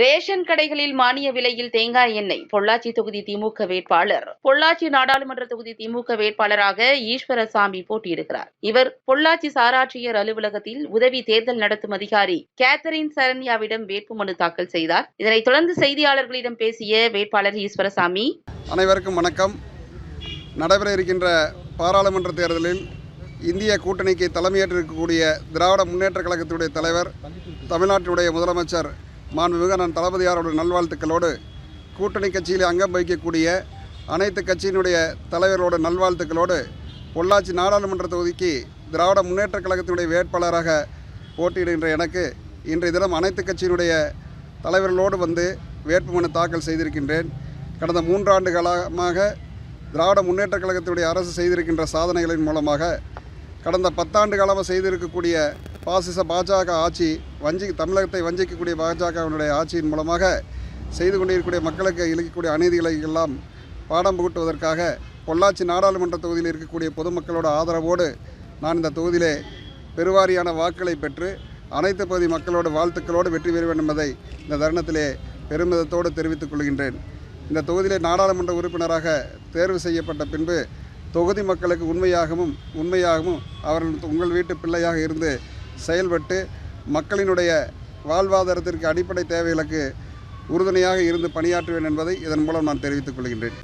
Ration கடைகளில் மானிய விலையில் தேங்காய் எண்ணெய். பொள்ளாச்சி தொகுதி திமுக வேட்பாளர். பொள்ளாச்சி நாடாளுமன்ற தொகுதி திமுக வேட்பாளராக ஈஸ்வரசாமி போட்டியிடுகிறார். இவர் பொள்ளாச்சி சாராட்சியர் அலுவலகத்தில் உதவி தேர்தல் நடத்தும் அதிகாரி கேத்தரின் சரண்யாவிடம் வேட்புமனு தாக்கல் செய்தார். இதனைத் தொடர்ந்து செய்தியாளர்களிடம் பேசிய வேட்பாளர் ஈஸ்வரசாமி அனைவருக்கும் வணக்கம். நடைபெற இருக்கின்ற பாராளுமன்ற தேர்தலில் இந்திய கூட்டணிக்கு தலைமையேற்றிருக்கக்கூடிய திராவிட முன்னேற்ற கழகத்துடைய தலைவர் தமிழ்நாட்டினுடைய முதலமைச்சர் மாண்புமிகு நான் தளபதியாரோட நல்வாழ்த்துக்களோடு கூட்டணி கட்சியில் அங்கம் வகிக்கக்கூடிய அனைத்து கட்சியினுடைய தலைவர்களோட நல்வாழ்த்துக்களோடு பொள்ளாச்சி நாடாளுமன்ற தொகுதிக்கு திராவிட முன்னேற்றக் கழகத்தினுடைய வேட்பாளராக போட்டியிடுகின்ற எனக்கு இன்றைய தினம் அனைத்து கட்சியினுடைய தலைவர்களோடு வந்து வேட்புமனு தாக்கல் செய்திருக்கின்றேன். கடந்த மூன்றாண்டு காலமாக திராவிட முன்னேற்றக் கழகத்தினுடைய அரசு செய்திருக்கின்ற சாதனைகளின் மூலமாக கடந்த பத்தாண்டு காலமாக செய்திருக்கக்கூடிய பாசிச பாஜக ஆட்சி வஞ்சி தமிழகத்தை வஞ்சிக்கக்கூடிய பாஜகவினுடைய ஆட்சியின் மூலமாக செய்து கொண்டிருக்கக்கூடிய மக்களுக்கு இழைக்கக்கூடிய அநீதிகளை எல்லாம் பாடம் புகட்டுவதற்காக பொள்ளாச்சி நாடாளுமன்ற தொகுதியில் இருக்கக்கூடிய பொதுமக்களோட ஆதரவோடு நான் இந்த தொகுதியிலே பெருவாரியான வாக்குகளை பெற்று அனைத்து பகுதி மக்களோட வாழ்த்துக்களோடு வெற்றி பெற வேண்டும் என்பதை இந்த தருணத்திலே பெருமிதத்தோடு தெரிவித்துக் கொள்கின்றேன். இந்த தொகுதியிலே நாடாளுமன்ற உறுப்பினராக தேர்வு செய்யப்பட்ட பின்பு தொகுதி மக்களுக்கு உண்மையாகவும் உண்மையாகவும் அவர்கள் உங்கள் வீட்டு பிள்ளையாக இருந்து செயல்பட்டு மக்களினுடைய வாழ்வாதாரத்திற்கு அடிப்படை தேவைகளுக்கு உறுதுணையாக இருந்து பணியாற்றுவேன் என்பதை இதன் மூலம் நான் தெரிவித்துக் கொள்கின்றேன்.